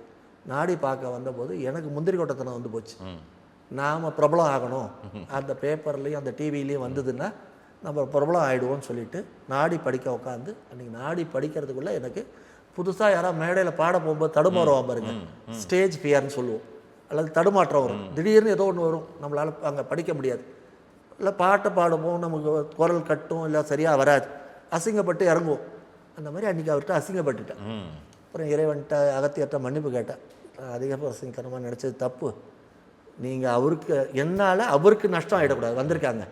நாடி பார்க்க வந்தபோது எனக்கு முந்திரி கொட்டத்தனம் வந்து போச்சு. நாம் பிரபலம் ஆகணும். அந்த பேப்பர்லேயும் அந்த டிவிலையும் வந்ததுன்னா நம்ம பிரபலம் ஆகிடுவோம்னு சொல்லிட்டு நாடி படிக்க உட்காந்து அன்றைக்கி நாடி படிக்கிறதுக்குள்ளே எனக்கு புதுசாக யாராவது மேடையில் பாட போகும்போது தடுமாறுவான் பாருங்க. ஸ்டேஜ் ஃபியர்னு சொல்லுவோம். அல்லது தடுமாற்றம் வரும். திடீர்னு ஏதோ ஒன்று வரும். நம்மளால் அங்கே படிக்க முடியாது. இல்லை பாட்டை பாடுவோம் நமக்கு குரல் கட்டும் இல்லை சரியாக வராது. அசிங்கப்பட்டு இறங்குவோம். அந்த மாதிரி அன்றைக்கி அவர்கிட்ட அசிங்கப்பட்டுட்டேன். அப்புறம் இறைவன்கிட்ட அகத்தியர்கிட்ட மன்னிப்பு கேட்டேன். நான் அசிங்கரமாக நினச்சது தப்பு. நீங்கள் அவருக்கு என்னால் அவருக்கு நஷ்டம் ஆகிடக்கூடாது வந்திருக்காங்க.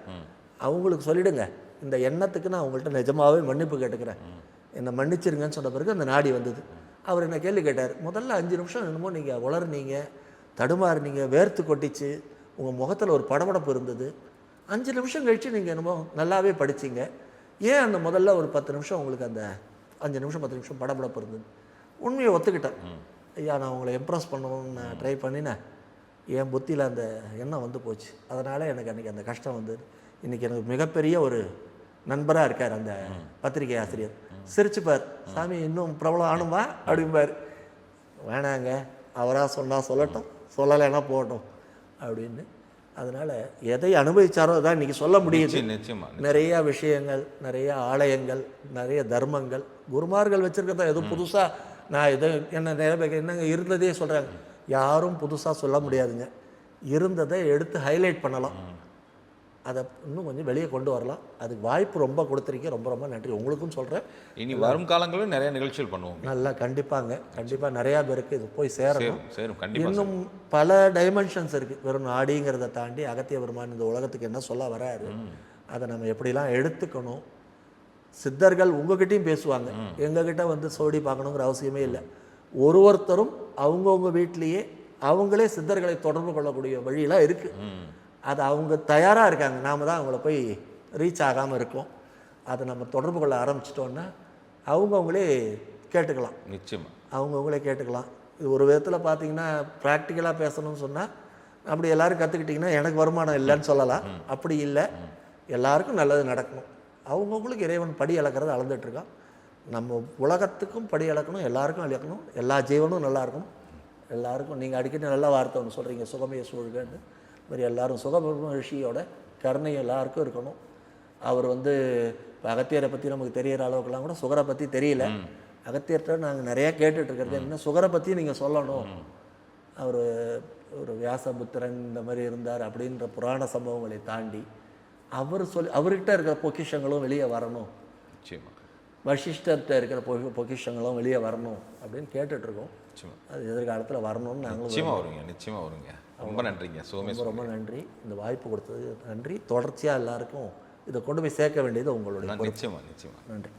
அவங்களுக்கு சொல்லிவிடுங்க இந்த எண்ணத்துக்கு நான் உங்கள்கிட்ட நிஜமாகவே மன்னிப்பு கேட்டுக்கிறேன். என்னை மன்னிச்சிருங்கன்னு சொன்ன பிறகு அந்த நாடி வந்தது. அவர் என்ன கேள்வி கேட்டார் முதல்ல அஞ்சு நிமிஷம் என்னமோ நீங்கள் உளர்னீங்க தடுமாறுனீங்க வேர்த்து கொட்டிச்சு உங்கள் முகத்தில் ஒரு படபடப்பு இருந்தது. அஞ்சு நிமிஷம் கழித்து நீங்கள் என்னமோ நல்லாவே படிச்சீங்க. ஏன் அந்த முதல்ல ஒரு பத்து நிமிஷம் உங்களுக்கு அந்த அஞ்சு நிமிஷம் பத்து நிமிஷம் படபடப்பு இருந்தது உண்மையை ஒத்துக்கிட்டேன். ஐயா நான் உங்களை இம்ப்ரெஸ் பண்ணணும்னு நான் ட்ரை பண்ணினேன். என் புத்தியில் அந்த எண்ணம் வந்து போச்சு. அதனால் எனக்கு அன்றைக்கி அந்த கஷ்டம் வந்தது இன்றைக்கி எனக்கு மிகப்பெரிய ஒரு நண்பராக இருக்கார் அந்த பத்திரிகை ஆசிரியர். சிரிச்சுப்பார். சாமி இன்னும் பிரபலம் ஆணுமா அப்படிம்பார். வேணாங்க. அவராக சொன்னால் சொல்லட்டும். சொல்லலைன்னா போகட்டும். அப்படின்னு அதனால் எதை அனுபவிச்சாரோ அதான் இன்றைக்கி சொல்ல முடியுது. நிச்சயம் நிச்சயமா நிறைய விஷயங்கள் நிறைய ஆலயங்கள் நிறைய தர்மங்கள். குருமார்கள் வச்சுருக்கிறத எதுவும் புதுசாக நான் எதோ என்ன நிறைய என்னங்க இருந்ததே சொல்கிறாங்க யாரும் புதுசாக சொல்ல முடியாதுங்க. இருந்ததை எடுத்து ஹைலைட் பண்ணலாம். அதை இன்னும் கொஞ்சம் வெளியே கொண்டு வரலாம். அதுக்கு வாய்ப்பு ரொம்ப கொடுத்துருக்கீங்க. ரொம்ப ரொம்ப நன்றி. உங்களுக்கும் சொல்கிறேன் இனி வரும் காலங்களில் நிறைய நிகழ்ச்சிகள் பண்ணுவோம். நல்லா கண்டிப்பாங்க. கண்டிப்பாக நிறையா பேருக்கு இது போய் சேரணும். சேரும் சேரும். கண்டிப்பா இன்னும் பல டைமென்ஷன்ஸ் இருக்குது வெறும் நாடிங்கிறத தாண்டி அகத்திய பெருமான் இந்த உலகத்துக்கு என்ன சொல்ல வராரு அதை நம்ம எப்படிலாம் எடுத்துக்கணும்? சித்தர்கள் உங்ககிட்டயும் பேசுவாங்க. எங்ககிட்ட வந்து சோடி பார்க்கணுங்கிற அவசியமே இல்லை. ஒரு ஒருத்தரும் அவங்கவுங்க வீட்லேயே அவங்களே சித்தர்களை தொடர்பு கொள்ளக்கூடிய வழியெல்லாம் இருக்குது அது அவங்க தயாராக இருக்காங்க. நாம தான் அவங்கள போய் ரீச் ஆகாமல் இருக்கோம். அதை நம்ம தொடர்பு கொள்ள ஆரம்பிச்சிட்டோன்னா அவங்கவுங்களே கேட்டுக்கலாம். நிச்சயமா. அவங்கவுங்களே கேட்டுக்கலாம். இது ஒரு விதத்தில் பார்த்தீங்கன்னா ப்ராக்டிக்கலாக பேசணும்னு சொன்னால் அப்படி எல்லாரும் கற்றுக்கிட்டிங்கன்னா எனக்கு வருமானம் இல்லைன்னு சொல்லலாம். அப்படி இல்லை. எல்லாருக்கும் நல்லது நடக்கணும். அவங்கவுங்களுக்கு இறைவன் படி அளக்கிறது அளந்துட்டுருக்கான் நம்ம உலகத்துக்கும் படி அளக்கணும் எல்லாருக்கும் அளக்கணும். எல்லா ஜீவனும் நல்லா இருக்கணும். எல்லாருக்கும் நீங்கள் அடிக்கடி நல்ல வார்த்தை ஒன்று சொல்கிறீங்க சுகமய சூழ்கன்னு. மாதிரி எல்லாரும் சுகபிரம ரிஷியோட கருணை எல்லாருக்கும் இருக்கணும். அவர் வந்து அகத்தியரை பற்றி நமக்கு தெரியற அளவுக்குலாம் கூட சுகரை பற்றி தெரியல. அகத்தியர்கிட்ட நாங்கள் நிறையா கேட்டுட்டு இருக்கிறது என்ன சுகரை பற்றி நீங்கள் சொல்லணும். அவர் ஒரு வியாசபுத்திரன் இந்த மாதிரி இருந்தார் அப்படின்ற புராண சம்பவங்களை தாண்டி அவர் சொல்லி அவர்கிட்ட இருக்கிற பொக்கிஷங்களும் வெளியே வரணும். வசிஷ்டர்கிட்ட இருக்கிற பொ பொக்கிஷங்களும் வெளியே வரணும் அப்படின்னு கேட்டுட்ருக்கோம். அது எதிர்காலத்தில் வரணும்னு நாங்களும் நிச்சயமா வருவீங்க நிச்சயமா வருங்க. ரொம்ப நன்றிங்க. ரொம்ப ரொம்ப நன்றி. இந்த வாய்ப்பு கொடுத்தது நன்றி. தொடர்ச்சியாக எல்லாருக்கும் இதை கொண்டு போய் சேர்க்க வேண்டியது உங்களுடைய நிச்சயமா நிச்சயமா. நன்றி.